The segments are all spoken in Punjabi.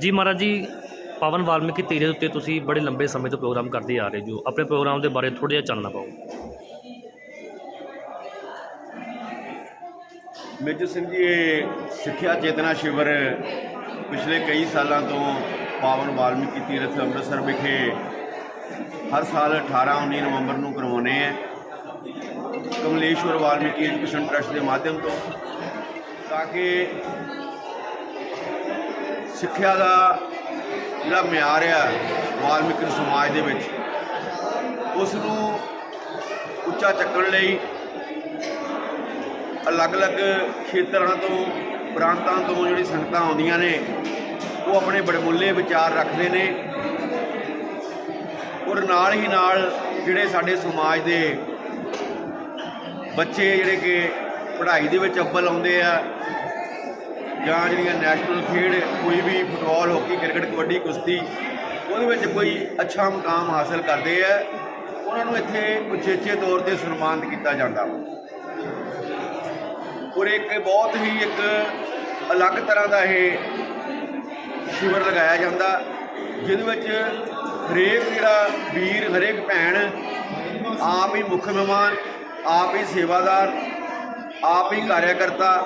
ਜੀ ਮਹਾਰਾਜ ਜੀ, ਪਾਵਨ ਵਾਲਮੀਕੀ ਤੀਰੇ ਦੇ ਉੱਤੇ ਤੁਸੀਂ ਬੜੇ ਲੰਬੇ ਸਮੇਂ ਤੋਂ ਪ੍ਰੋਗਰਾਮ ਕਰਦੇ ਆ ਰਹੇ ਜੋ। ਆਪਣੇ ਪ੍ਰੋਗਰਾਮ ਦੇ ਬਾਰੇ ਥੋੜ੍ਹਾ ਜਿਹਾ ਚਾਨਣਾ ਪਾਓ। ਮੇਜਰ ਸਿੰਘ ਜੀ, ਇਹ ਸਿੱਖਿਆ ਚੇਤਨਾ ਸ਼ਿਵਰ ਪਿਛਲੇ ਕਈ ਸਾਲਾਂ ਤੋਂ ਪਾਵਨ ਵਾਲਮੀਕੀ ਤੀਰਥ ਅੰਮ੍ਰਿਤਸਰ ਵਿਖੇ ਹਰ ਸਾਲ 18 19 ਨਵੰਬਰ ਨੂੰ ਕਰਵਾਉਂਦੇ ਆ। ਕਮਲੇਸ਼ਵਰ ਵਾਲਮੀਕੀ ਐਜੂਕੇਸ਼ਨ ਟਰਸਟ ਦੇ ਮਾਧਿਅਮ ਤੋਂ। ਤਾਂ ਕਿ ਸਿੱਖਿਆ ਦਾ ਜਿਹੜਾ ਮਿਆਰ ਆ ਵਾਲਮੀਕੀ ਸਮਾਜ ਦੇ ਵਿੱਚ ਉਸ ਨੂੰ ਉੱਚਾ ਚੱਕਣ ਲਈ ਅਲੱਗ-ਅਲੱਗ ਖੇਤਰਾਂ ਤੋਂ, ਪ੍ਰਾਂਤਾਂ ਤੋਂ ਜਿਹੜੀ ਸੰਗਤਾਂ ਆਉਂਦੀਆਂ ਨੇ, ਉਹ ਆਪਣੇ ਬੜਮੁੱਲੇ ਵਿਚਾਰ ਰੱਖਦੇ ਨੇ ਔਰ ਨਾਲ ਹੀ ਨਾਲ ਜਿਹੜੇ ਸਾਡੇ ਸਮਾਜ ਦੇ ਬੱਚੇ ਜਿਹੜੇ ਕਿ ਪੜ੍ਹਾਈ ਦੇ ਵਿੱਚ ਅੱਵਲ ਆਉਂਦੇ ਆ ਜਾਂ ਜਿਹੜੀਆਂ ਨੈਸ਼ਨਲ ਖੇਡ, ਕੋਈ ਵੀ ਫੁੱਟਬਾਲ ਹਾਕੀ ਕ੍ਰਿਕਟ ਕਬੱਡੀ, ਕੁਸ਼ਤੀ, ਉਹਦੇ ਵਿੱਚ ਕੋਈ ਅੱਛਾ ਮੁਕਾਮ ਹਾਸਲ ਕਰਦੇ ਆ, ਉਹਨਾਂ ਨੂੰ ਇੱਥੇ ਉਚੇਚੇ ਤੌਰ ਤੇ ਸਨਮਾਨਿਤ ਕੀਤਾ ਜਾਂਦਾ ਔਰ ਇੱਕ ਬਹੁਤ ਹੀ ਇੱਕ ਅਲੱਗ ਤਰ੍ਹਾਂ ਦਾ ਇਹ ਸ਼ਿਵਰ ਲਗਾਇਆ ਜਾਂਦਾ, ਜਿਹਦੇ ਵਿੱਚ ਹਰੇਕ ਜਿਹੜਾ ਵੀਰ, ਹਰੇਕ ਭੈਣ ਆਪ ਹੀ ਮੁੱਖ ਮਹਿਮਾਨ, ਆਪ ਹੀ ਸੇਵਾਦਾਰ, ਆਪ ਹੀ ਕਾਰਿਆਕਰਤਾ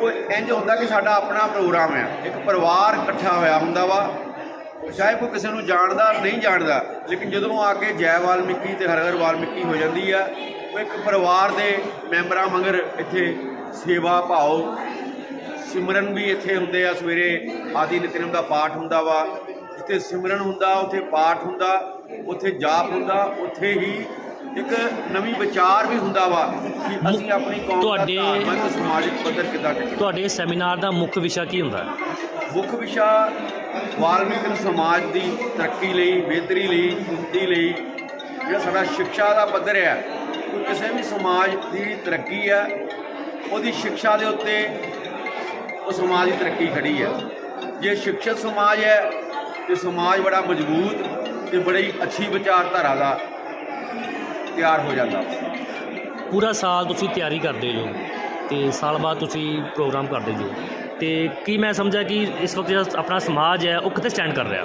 ਉਹ ਇੰਜ ਹੁੰਦਾ ਕਿ ਸਾਡਾ ਆਪਣਾ ਪ੍ਰੋਗਰਾਮ ਹੈ। ਇੱਕ ਪਰਿਵਾਰ ਇਕੱਠਾ ਹੋਇਆ ਹੁੰਦਾ ਵਾ। ਚਾਹੇ ਕੋਈ ਕਿਸੇ ਨੂੰ ਜਾਣਦਾ ਨਹੀਂ ਜਾਣਦਾ, ਲੇਕਿਨ ਜਦੋਂ ਆ ਕੇ ਜੈ ਵਾਲਮੀਕੀ ਤੇ ਹਰ ਹਰ ਵਾਲਮੀਕੀ ਹੋ ਜਾਂਦੀ ਆ, ਉਹ ਇੱਕ ਪਰਿਵਾਰ ਦੇ ਮੈਂਬਰਾਂ ਮਗਰ ਇੱਥੇ ਸੇਵਾ ਭਾਵ ਸਿਮਰਨ ਵੀ ਇੱਥੇ ਹੁੰਦੇ ਆ। ਸਵੇਰੇ ਆਦੀ ਨਿਤਨੇਮ ਦਾ ਪਾਠ ਹੁੰਦਾ ਵਾ। ਜਿੱਥੇ ਸਿਮਰਨ ਹੁੰਦਾ, ਉੱਥੇ ਪਾਠ ਹੁੰਦਾ, ਉੱਥੇ ਜਾਪ ਹੁੰਦਾ, ਉੱਥੇ ਹੀ ਇੱਕ ਨਵੀਂ ਵਿਚਾਰ ਵੀ ਹੁੰਦਾ ਵਾ ਕਿ ਅਸੀਂ ਆਪਣੀ ਕੌਮ ਦਾ ਤੁਹਾਡੇ- ਧਾਰਮਿਕ ਸਮਾਜਿਕ ਪੱਧਰ ਕਿੱਦਾਂ ਟਿਕਾਣਾ ਤੁਹਾਡੇ ਸੈਮੀਨਾਰ ਦਾ ਮੁੱਖ ਵਿਸ਼ਾ ਕੀ ਹੁੰਦਾ? ਹੈ ਮੁੱਖ ਵਿਸ਼ਾ ਵਾਲਮੀਕ ਸਮਾਜ ਦੀ ਤਰੱਕੀ ਲਈ ਬਿਹਤਰੀ ਲਈ ਉન્નਤੀ ਲਈ। ਜਿਹੜਾ ਸਾਡਾ ਸਿੱਖਿਆ ਦਾ ਪੱਧਰ ਹੈ ਕੋਈ ਕਿਸੇ ਵੀ ਸਮਾਜ ਦੀ ਜਿਹੜੀ ਤਰੱਕੀ ਹੈ। ਉਹਦੀ ਸਿੱਖਿਆ ਦੇ ਉੱਤੇ ਉਹ ਸਮਾਜ ਦੀ ਤਰੱਕੀ ਖੜੀ ਹੈ। ਜੇ ਸਿੱਖਿਅਤ ਸਮਾਜ ਹੈ ਤੇ ਸਮਾਜ ਬੜਾ ਮਜ਼ਬੂਤ ਤੇ ਬੜੀ ਅੱਛੀ ਵਿਚਾਰਧਾਰਾ ਦਾ ਤਿਆਰ ਹੋ ਜਾਂਦਾ। ਪੂਰਾ ਸਾਲ ਤੁਸੀਂ ਤਿਆਰੀ ਕਰਦੇ ਜੋ ਤੇ ਸਾਲ ਬਾਅਦ ਤੁਸੀਂ ਪ੍ਰੋਗਰਾਮ ਕਰਦੇ ਜੋ। ਤੇ ਕੀ ਮੈਂ ਸਮਝਿਆ ਕਿ ਇਸ ਵਕਤ ਜਿਹੜਾ ਆਪਣਾ ਸਮਾਜ ਹੈ ਉਹ ਕਿੱਥੇ ਸਟੈਂਡ ਕਰ ਰਿਹਾ?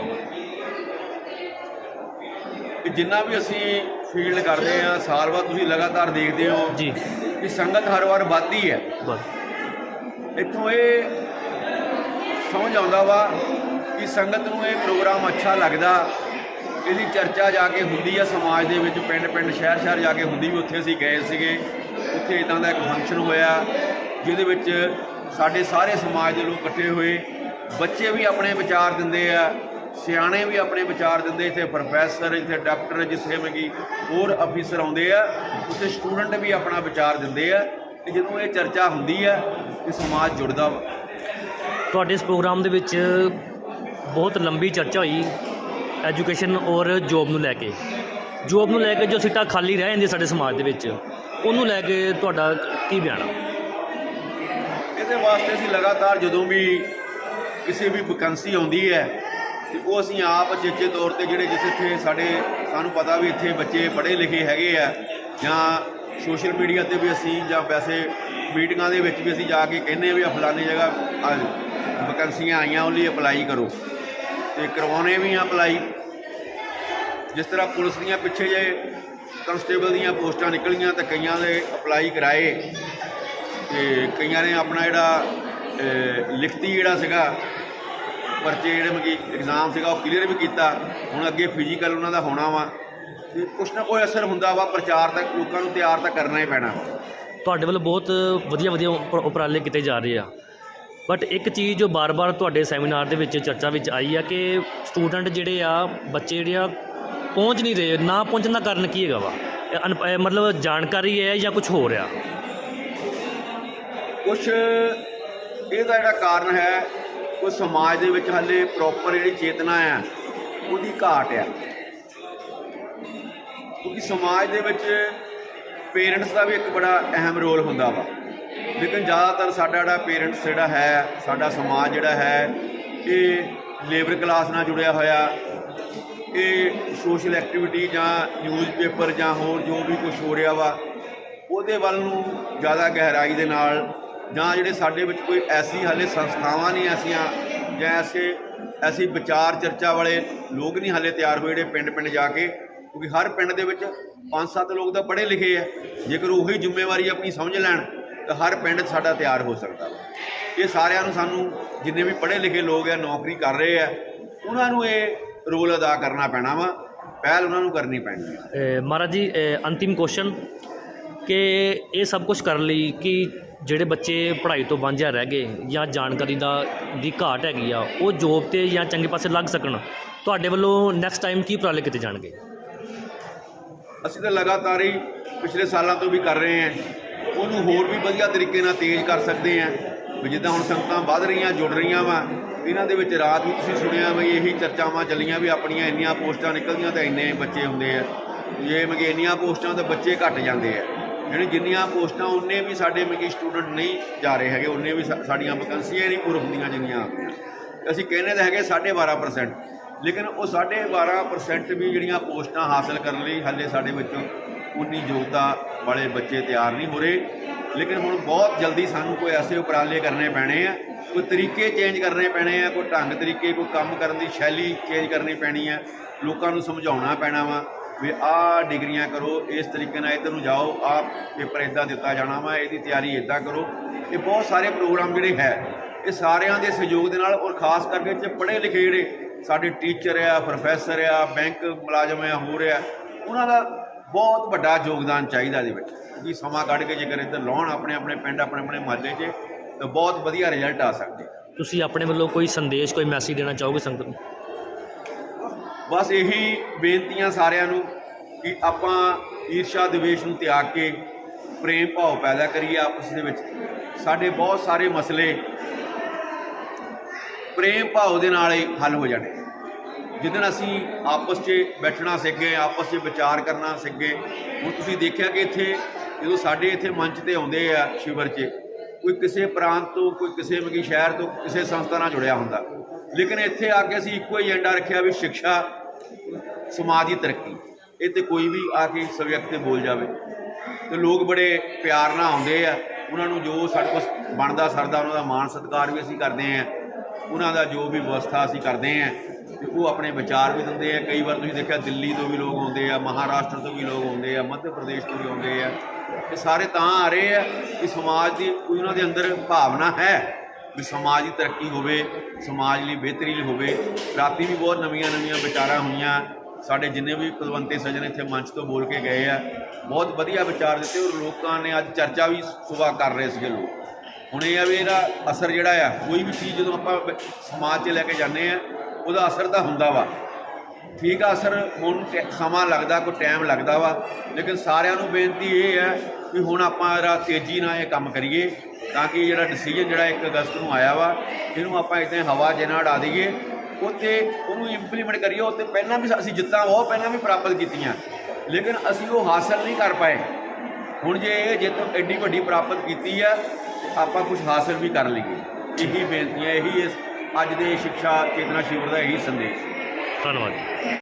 ਕਿ ਜਿੰਨਾ ਵੀ ਅਸੀਂ ਫੀਲਡ ਕਰਦੇ ਆ ਸਾਲ ਬਾਅਦ ਤੁਸੀਂ ਲਗਾਤਾਰ ਦੇਖਦੇ ਹੋ ਜੀ। ਕਿ ਸੰਗਤ ਹਰ ਵਾਰ ਵੱਧਦੀ ਹੈ। ਬਸ ਇੱਥੋਂ ਇਹ ਸਮਝ ਆਉਂਦਾ ਵਾ ਕਿ ਸੰਗਤ ਨੂੰ ਇਹ ਪ੍ਰੋਗਰਾਮ ਅੱਛਾ ਲੱਗਦਾ। ਇਹਦੀ ਚਰਚਾ ਜਾ ਕੇ ਹੁੰਦੀ ਆ ਸਮਾਜ ਦੇ ਵਿੱਚ, ਪਿੰਡ ਪਿੰਡ, ਸ਼ਹਿਰ ਸ਼ਹਿਰ ਜਾ ਕੇ ਹੁੰਦੀ ਵੀ ਉੱਥੇ ਅਸੀਂ ਗਏ ਸੀਗੇ। ਉੱਥੇ ਇਦਾਂ ਦਾ ਇੱਕ ਫੰਕਸ਼ਨ ਹੋਇਆ, ਜਿਹਦੇ ਵਿੱਚ ਸਾਡੇ ਸਾਰੇ ਸਮਾਜ ਦੇ ਲੋਕ ਇਕੱਠੇ ਹੋਏ। ਬੱਚੇ ਵੀ ਆਪਣੇ ਵਿਚਾਰ ਦਿੰਦੇ ਆ, ਸਿਆਣੇ ਵੀ ਆਪਣੇ ਵਿਚਾਰ ਦਿੰਦੇ। ਇੱਥੇ ਪ੍ਰੋਫੈਸਰ ਇੱਥੇ ਡਾਕਟਰ ਜਿੱਥੇ ਮਗੀ ਹੋਰ ਅਫੀਸਰ ਆਉਂਦੇ ਆ, ਉੱਥੇ ਸਟੂਡੈਂਟ ਵੀ ਆਪਣਾ ਵਿਚਾਰ ਦਿੰਦੇ ਆ। ਤੇ ਜਦੋਂ ਇਹ ਚਰਚਾ ਹੁੰਦੀ ਆ, ਤੇ ਸਮਾਜ ਜੁੜਦਾ ਵਾ। ਤੁਹਾਡੇ ਇਸ ਪ੍ਰੋਗਰਾਮ ਦੇ ਵਿੱਚ ਬਹੁਤ ਲੰਬੀ ਚਰਚਾ ਹੋਈ। ਐਜੂਕੇਸ਼ਨ ਔਰ ਜੋਬ ਨੂੰ ਲੈ ਕੇ। ਜੋਬ ਨੂੰ ਲੈ ਕੇ ਜੋ ਸੀਟਾਂ ਖਾਲੀ ਰਹਿ ਜਾਂਦੀਆਂ ਸਾਡੇ ਸਮਾਜ ਦੇ ਵਿੱਚ, ਉਹਨੂੰ ਲੈ ਕੇ ਤੁਹਾਡਾ ਕੀ ਬਿਆਨ ਆ? ਇਹਦੇ ਵਾਸਤੇ ਅਸੀਂ ਲਗਾਤਾਰ ਜਦੋਂ ਵੀ ਕਿਸੇ ਵੀ ਵੈਕੈਂਸੀ ਆਉਂਦੀ ਹੈ, ਤੇ ਉਹ ਅਸੀਂ ਆਪ ਚੇਚੇ ਤੌਰ ਤੇ ਜਿਹੜੇ ਜਿੱਥੇ ਸਾਡੇ, ਸਾਨੂੰ ਪਤਾ ਵੀ ਇੱਥੇ ਬੱਚੇ ਪੜ੍ਹੇ ਲਿਖੇ ਹੈਗੇ ਆ, ਜਾਂ ਸੋਸ਼ਲ ਮੀਡੀਆ ਤੇ ਵੀ ਅਸੀਂ, ਜਾਂ ਵੈਸੇ ਮੀਟਿੰਗਾਂ ਦੇ ਵਿੱਚ ਵੀ ਅਸੀਂ ਜਾ ਕੇ ਕਹਿੰਦੇ ਆ ਵੀ ਆ ਜਗ੍ਹਾ ਵੈਕੈਂਸੀਆਂ ਆਈਆਂ ਉਹ ਲਈ ਅਪਲਾਈ ਕਰੋ। ਤੇ ਕਰਵਾਉਣੇ ਵੀ ਆ ਅਪਲਾਈ। ਜਿਸ ਤਰ੍ਹਾਂ ਪੁਲਿਸ ਦੀਆਂ ਪਿੱਛੇ ਜੇ ਕਨਸਟੇਬਲ ਦੀਆਂ ਪੋਸਟਾਂ ਨਿਕਲੀਆਂ ਤਾਂ ਕਈਆਂ ਦੇ ਅਪਲਾਈ ਕਰਾਏ। ਤੇ ਕਈਆਂ ਨੇ ਆਪਣਾ ਜਿਹੜਾ ਲਿਖਤੀ ਜਿਹੜਾ ਸੀਗਾ, ਪਰਚੇ ਜਿਹੜੇ ਮਗੀ ਐਗਜ਼ਾਮ ਸੀਗਾ ਉਹ ਕਲੀਅਰ ਵੀ ਕੀਤਾ। ਹੁਣ ਅੱਗੇ ਫਿਜ਼ੀਕਲ ਉਹਨਾਂ ਦਾ ਹੋਣਾ ਵਾ। ਤੇ ਕੁਛ ਨਾ ਕੋਈ ਅਸਰ ਹੁੰਦਾ ਵਾ, ਪ੍ਰਚਾਰ ਤੱਕ ਲੋਕਾਂ ਨੂੰ ਤਿਆਰ ਤਾਂ ਕਰਨਾ ਹੀ ਪੈਣਾ। ਤੁਹਾਡੇ ਵੱਲੋਂ ਬਹੁਤ ਵਧੀਆ ਵਧੀਆ ਉਪ- ਉਪਰਾਲੇ ਕੀਤੇ ਜਾ ਰਹੇ ਆ। ਬਟ ਇੱਕ ਚੀਜ਼ ਜੋ ਬਾਰ-ਬਾਰ ਤੁਹਾਡੇ ਸੈਮੀਨਾਰ ਦੇ ਵਿੱਚ ਚਰਚਾ ਵਿੱਚ ਆਈ ਆ ਕਿ ਸਟੂਡੈਂਟ ਜਿਹੜੇ ਆ, ਬੱਚੇ ਜਿਹੜੇ ਆ, ਪਹੁੰਚ ਨਹੀਂ ਰਹੇ, ਨਾ ਪਹੁੰਚਣ ਦਾ ਕਾਰਨ ਕੀ ਹੈਗਾ ਵਾ? ਅਨਪ- ਮਤਲਬ ਜਾਣਕਾਰੀ ਹੈ ਜਾਂ ਕੁਝ ਹੋਰ ਆ? ਕੁਛ ਇਹਦਾ ਜਿਹੜਾ ਕਾਰਨ ਹੈ, ਉਹ ਸਮਾਜ ਦੇ ਵਿੱਚ ਹਾਲੇ ਪ੍ਰੋਪਰ ਜਿਹੜੀ ਚੇਤਨਾ ਆ, ਉਹਦੀ ਘਾਟ ਆ। ਕਿਉਂਕਿ ਸਮਾਜ ਦੇ ਵਿੱਚ ਪੇਰੈਂਟਸ ਦਾ ਵੀ ਇੱਕ ਬੜਾ ਅਹਿਮ ਰੋਲ ਹੁੰਦਾ ਵਾ। ਲੇਕਿਨ ਜ਼ਿਆਦਾਤਰ ਸਾਡਾ ਜਿਹੜਾ ਪੇਰੈਂਟਸ ਜਿਹੜਾ ਹੈ, ਸਾਡਾ ਸਮਾਜ ਜਿਹੜਾ ਹੈ, ਇਹ ਲੇਬਰ ਕਲਾਸ ਨਾਲ ਜੁੜਿਆ ਹੋਇਆ। ਇਹ ਸੋਸ਼ਲ ਐਕਟੀਵਿਟੀ ਜਾਂ ਨਿਊਜ਼ਪੇਪਰ ਜਾਂ ਹੋਰ ਜੋ ਵੀ ਕੁਝ ਹੋ ਰਿਹਾ ਵਾ, ਉਹਦੇ ਵੱਲ ਨੂੰ ਜ਼ਿਆਦਾ ਗਹਿਰਾਈ ਦੇ ਨਾਲ ਜਾਂ ਜਿਹੜੇ ਸਾਡੇ ਵਿੱਚ ਕੋਈ ਐਸੀ ਹਾਲੇ ਸੰਸਥਾਵਾਂ ਨਹੀਂ ਐਸੀਆਂ ਜਾਂ ਐਸੇ, ਐਸੀ ਵਿਚਾਰ ਚਰਚਾ ਵਾਲੇ ਲੋਕ ਨਹੀਂ ਹਾਲੇ ਤਿਆਰ ਹੋਏ ਜਿਹੜੇ ਪਿੰਡ ਪਿੰਡ ਜਾ ਕੇ, ਕਿਉਂਕਿ ਹਰ ਪਿੰਡ ਦੇ ਵਿੱਚ ਪੰਜ ਸੱਤ ਲੋਕ ਤਾਂ ਪੜ੍ਹੇ ਲਿਖੇ ਆ। ਜੇਕਰ ਉਹੀ ਜ਼ਿੰਮੇਵਾਰੀ ਆਪਣੀ ਸਮਝ ਲੈਣ ਤਾਂ ਹਰ ਪਿੰਡ ਸਾਡਾ ਤਿਆਰ ਹੋ ਸਕਦਾ ਇਹ ਸਾਰਿਆਂ ਨੂੰ ਸਾਨੂੰ ਜਿੰਨੇ ਵੀ ਪੜ੍ਹੇ ਲਿਖੇ ਲੋਕ ਆ ਨੌਕਰੀ ਕਰ ਰਹੇ ਆ ਉਹਨਾਂ ਨੂੰ ਇਹ ਰੋਲ ਅਦਾ ਕਰਨਾ ਪੈਣਾ ਵਾ। ਪਹਿਲ ਉਹਨਾਂ ਨੂੰ ਕਰਨੀ ਪੈਣੀ ਹੈ ਮਹਾਰਾਜ ਜੀ ਅੰਤਿਮ ਕੁਐਸਚਨ ਕਿ ਇਹ ਸਭ ਕੁਝ ਕਰਨ ਲਈ ਕਿ ਜਿਹੜੇ ਬੱਚੇ ਪੜ੍ਹਾਈ ਤੋਂ ਵਾਂਝਾ ਰਹਿ ਗਏ ਜਾਂ ਜਾਣਕਾਰੀ ਦਾ ਦੀ ਘਾਟ ਹੈਗੀ ਆ ਉਹ ਜੋਬ ਤੇ ਜਾਂ ਚੰਗੇ ਪਾਸੇ ਲੱਗ ਸਕਣ ਤੁਹਾਡੇ ਵੱਲੋਂ ਨੈਕਸਟ ਟਾਈਮ ਕੀ ਉਪਰਾਲੇ ਕੀਤੇ ਜਾਣਗੇ? ਅਸੀਂ ਤਾਂ ਲਗਾਤਾਰ ਹੀ ਪਿਛਲੇ ਸਾਲਾਂ ਤੋਂ ਵੀ ਕਰ ਰਹੇ ਹਾਂ। ਉਹਨੂੰ ਹੋਰ ਵੀ ਵਧੀਆ ਤਰੀਕੇ ਨਾਲ ਤੇਜ਼ ਕਰ ਸਕਦੇ ਹਾਂ ਵੀ ਜਿੱਦਾਂ ਹੁਣ ਸੰਗਤਾਂ ਵੱਧ ਰਹੀਆਂ, ਜੁੜ ਰਹੀਆਂ ਵਾ, ਇਹਨਾਂ ਦੇ ਵਿੱਚ ਰਾਤ ਵੀ ਤੁਸੀਂ ਸੁਣਿਆ ਵੀ ਇਹੀ ਚਰਚਾਵਾਂ ਚੱਲੀਆਂ ਵੀ ਆਪਣੀਆਂ ਇੰਨੀਆਂ ਪੋਸਟਾਂ ਨਿਕਲਦੀਆਂ ਤਾਂ ਇੰਨੇ ਬੱਚੇ ਹੁੰਦੇ ਆ। ਜੇ ਮਗੇ ਇੰਨੀਆਂ ਪੋਸਟਾਂ ਤਾਂ ਬੱਚੇ ਘਟ ਜਾਂਦੇ ਆ। ਜਿਹੜੀ ਜਿੰਨੀਆਂ ਪੋਸਟਾਂ ਉਹਨੇ ਵੀ ਸਾਡੇ ਮਗੇ ਸਟੂਡੈਂਟ ਨਹੀਂ ਜਾ ਰਹੇ ਹੈਗੇ, ਉਹਨੇ ਵੀ ਸਾ- ਸਾਡੀਆਂ ਵੈਕੈਂਸੀਆਂ ਨਹੀਂ ਪੂਰ ਹੁੰਦੀਆਂ ਜਿੰਨੀਆਂ ਅਸੀਂ ਕਹਿੰਦੇ ਤਾਂ ਹੈਗੇ 12.5% ਲੇਕਿਨ ਉਹ 12.5% ਵੀ ਜਿਹੜੀਆਂ ਪੋਸਟਾਂ ਹਾਸਲ ਕਰਨ ਲਈ ਹਾਲੇ ਸਾਡੇ ਵਿੱਚੋਂ ਉਨੀ ਯੋਗਤਾ ਵਾਲੇ ਬੱਚੇ ਤਿਆਰ ਨਹੀਂ ਹੋ ਰਹੇ। ਲੇਕਿਨ ਹੁਣ ਬਹੁਤ ਜਲਦੀ ਸਾਨੂੰ ਕੋਈ ਐਸੇ ਉਪਰਾਲੇ ਕਰਨੇ ਪੈਣੇ ਆ, ਕੋਈ ਤਰੀਕੇ ਚੇਂਜ ਕਰਨੇ ਪੈਣੇ ਆ, ਕੋਈ ਢੰਗ ਤਰੀਕੇ, ਕੋਈ ਕੰਮ ਕਰਨ ਦੀ ਸ਼ੈਲੀ ਚੇਂਜ ਕਰਨੀ ਪੈਣੀ ਆ। ਲੋਕਾਂ ਨੂੰ ਸਮਝਾਉਣਾ ਪੈਣਾ ਵਾ ਵੀ ਆਹ ਡਿਗਰੀਆਂ ਕਰੋ, ਇਸ ਤਰੀਕੇ ਨਾਲ ਇੱਧਰ ਨੂੰ ਜਾਓ, ਆਹ ਪੇਪਰ ਇਦਾਂ ਦਿੱਤਾ ਜਾਣਾ ਵਾ, ਇਹਦੀ ਤਿਆਰੀ ਇਦਾਂ ਕਰੋ। ਇਹ ਬਹੁਤ ਸਾਰੇ ਪ੍ਰੋਗਰਾਮ ਜਿਹੜੇ ਹੈ, ਇਹ ਸਾਰਿਆਂ ਦੇ ਸਹਿਯੋਗ ਦੇ ਨਾਲ ਔਰ ਖਾਸ ਕਰਕੇ ਚ ਪੜ੍ਹੇ ਲਿਖੇ ਜਿਹੜੇ ਸਾਡੇ ਟੀਚਰ ਆ, ਪ੍ਰੋਫੈਸਰ ਆ, ਬੈਂਕ ਮੁਲਾਜ਼ਮ ਆ, ਹੋਰ ਆ, ਉਹਨਾਂ ਦਾ ਬਹੁਤ ਵੱਡਾ ਯੋਗਦਾਨ ਚਾਹੀਦਾ ਇਹਦੇ ਵਿੱਚ। ਕਿ ਸਮਾਂ ਕੱਢ ਕੇ ਜੇਕਰ ਇੱਧਰ ਲਾਉਣ ਆਪਣੇ ਆਪਣੇ ਪਿੰਡ ਆਪਣੇ ਆਪਣੇ ਮਹੱਲੇ 'ਚ ਤਾਂ ਬਹੁਤ ਵਧੀਆ ਰਿਜ਼ਲਟ ਆ ਸਕਦੇ। ਤੁਸੀਂ ਆਪਣੇ ਵੱਲੋਂ ਕੋਈ ਸੰਦੇਸ਼ ਕੋਈ ਮੈਸੇਜ ਦੇਣਾ ਚਾਹੋਗੇ ਸੰਗਤ ਨੂੰ? ਬਸ ਇਹੀ ਬੇਨਤੀਆਂ ਸਾਰਿਆਂ ਨੂੰ ਕਿ ਆਪਾਂ ਈਰਸ਼ਾ ਦਵੇਸ਼ ਨੂੰ ਤਿਆਗ ਕੇ ਪ੍ਰੇਮ ਭਾਵ ਪੈਦਾ ਕਰੀਏ ਆਪਸ ਦੇ ਵਿੱਚ। ਸਾਡੇ ਬਹੁਤ ਸਾਰੇ ਮਸਲੇ ਪ੍ਰੇਮ ਭਾਵ ਦੇ ਨਾਲ ਹੀ ਹੱਲ ਹੋ ਜਾਣੇ। ਜਿੱਦਣ ਅਸੀਂ ਆਪਸ 'ਚ ਬੈਠਣਾ ਸਿੱਖ ਗਏ ਆਪਸ 'ਚ ਵਿਚਾਰ ਕਰਨਾ ਸਿੱਖ ਗਏ ਹੁਣ ਤੁਸੀਂ ਦੇਖਿਆ ਕਿ ਇੱਥੇ ਜਦੋਂ ਸਾਡੇ ਇੱਥੇ ਮੰਚ ਤੇ ਆਉਂਦੇ ਆ ਸ਼ਿਵਰ 'ਚ, ਕੋਈ ਕਿਸੇ ਪ੍ਰਾਂਤ ਤੋਂ, ਕੋਈ ਕਿਸੇ ਮਗੀ ਸ਼ਹਿਰ ਤੋਂ, ਕਿਸੇ ਸੰਸਥਾ ਨਾਲ ਜੁੜਿਆ ਹੁੰਦਾ। ਲੇਕਿਨ ਇੱਥੇ ਆ ਕੇ ਅਸੀਂ ਇੱਕੋ ਹੀ ਏਜੰਡਾ ਰੱਖਿਆ ਵੀ ਸਿੱਖਿਆ, ਸਮਾਜ ਦੀ ਤਰੱਕੀ। ਇਹ ਤੇ ਕੋਈ ਵੀ ਆ ਕੇ ਸਬਜੈਕਟ ਤੇ ਬੋਲ ਜਾਵੇ। ਤੇ ਲੋਕ ਬੜੇ ਪਿਆਰ ਨਾਲ ਆਉਂਦੇ ਆ। ਉਹਨਾਂ ਨੂੰ ਜੋ ਸਾਡੇ ਕੋਲ ਬਣਦਾ, ਸਰਦਾ, ਉਹਨਾਂ ਦਾ ਮਾਣ ਸਤਿਕਾਰ ਵੀ ਅਸੀਂ ਕਰਦੇ ਆ। ਉਹਨਾਂ ਦਾ ਜੋ ਵੀ ਵਿਵਸਥਾ ਅਸੀਂ ਕਰਦੇ ਆ। ਤੇ ਉਹ ਆਪਣੇ ਵਿਚਾਰ ਵੀ ਦਿੰਦੇ ਆ। ਕਈ ਵਾਰ ਤੁਸੀਂ ਦੇਖਿਆ ਦਿੱਲੀ ਤੋਂ ਵੀ ਲੋਕ ਆਉਂਦੇ ਆ, ਮਹਾਰਾਸ਼ਟਰ ਤੋਂ ਵੀ ਲੋਕ ਆਉਂਦੇ ਆ, ਮੱਧ ਪ੍ਰਦੇਸ਼ ਤੋਂ ਵੀ ਆਉਂਦੇ ਆ। ਇਹ ਸਾਰੇ ਤਾਂ ਆ ਰਹੇ ਆ ਕਿ ਸਮਾਜ ਦੀ ਕੋਈ ਉਹਨਾਂ ਦੇ ਅੰਦਰ ਭਾਵਨਾ ਹੈ ਵੀ ਸਮਾਜ ਦੀ ਤਰੱਕੀ ਹੋਵੇ, ਸਮਾਜ ਲਈ ਬਿਹਤਰੀ ਹੋਵੇ। ਰਾਤੀ ਵੀ ਬਹੁਤ ਨਵੀਆਂ ਨਵੀਆਂ ਵਿਚਾਰਾਂ ਹੋਈਆਂ। ਸਾਡੇ ਜਿੰਨੇ ਵੀ ਪਦਵੰਤੇ ਸੱਜਣ ਇੱਥੇ ਮੰਚ ਤੋਂ ਬੋਲ ਕੇ ਗਏ ਆ, ਬਹੁਤ ਵਧੀਆ ਵਿਚਾਰ ਦਿੱਤੇ ਔਰ ਲੋਕਾਂ ਨੇ ਅੱਜ ਚਰਚਾ ਵੀ ਸੁਭਾ ਕਰ ਰਹੇ ਸੀਗੇ ਲੋਕ। ਹੁਣ ਇਹ ਆ ਵੀ ਇਹਦਾ ਅਸਰ ਜਿਹੜਾ ਆ, ਕੋਈ ਵੀ ਚੀਜ਼ ਜਦੋਂ ਆਪਾਂ ਸਮਾਜ 'ਚ ਲੈ ਕੇ ਜਾਂਦੇ ਆ ਉਹਦਾ ਅਸਰ ਤਾਂ ਹੁੰਦਾ ਵਾ। ਠੀਕ ਆ, ਅਸਰ ਹੁਣ ਸਮਾਂ ਲੱਗਦਾ, ਕੋਈ ਟਾਈਮ ਲੱਗਦਾ ਵਾ, ਲੇਕਿਨ ਸਾਰਿਆਂ ਨੂੰ ਬੇਨਤੀ ਇਹ ਹੈ ਵੀ ਹੁਣ ਆਪਾਂ ਜਰਾ ਤੇਜ਼ੀ ਨਾਲ ਇਹ ਕੰਮ ਕਰੀਏ, ਤਾਂ ਕਿ ਜਿਹੜਾ ਡਿਸੀਜਨ ਜਿਹੜਾ 1 ਅਗਸਤ ਨੂੰ ਆਇਆ ਵਾ, ਇਹਨੂੰ ਆਪਾਂ ਇਦਾਂ ਹਵਾ ਜਿਹਾ ਉਡਾ ਦਈਏ। ਉੱਤੇ ਉਹਨੂੰ ਇੰਪਲੀਮੈਂਟ ਕਰੀਏ ਉੱਤੇ ਪਹਿਲਾਂ ਵੀ ਅਸੀਂ ਜਿੱਤਾਂ, ਉਹ ਪਹਿਲਾਂ ਵੀ ਪ੍ਰਾਪਤ ਕੀਤੀਆਂ। ਲੇਕਿਨ ਅਸੀਂ ਉਹ ਹਾਸਲ ਨਹੀਂ ਕਰ ਪਾਏ। ਹੁਣ ਜੇ ਇਹ ਜਿੱਤ ਐਡੀ ਵੱਡੀ ਪ੍ਰਾਪਤ ਕੀਤੀ ਆ, ਆਪਾਂ ਕੁਝ ਹਾਸਲ ਵੀ ਕਰ ਲਈਏ। ਇਹੀ ਬੇਨਤੀ ਹੈ, ਇਹੀ ਇਸ ਅੱਜ ਦੇ ਸਿੱਖਿਆ ਚੇਤਨਾ ਸ਼ਿਵਰ ਦਾ ਇਹੀ ਸੰਦੇਸ਼। ਧੰਨਵਾਦ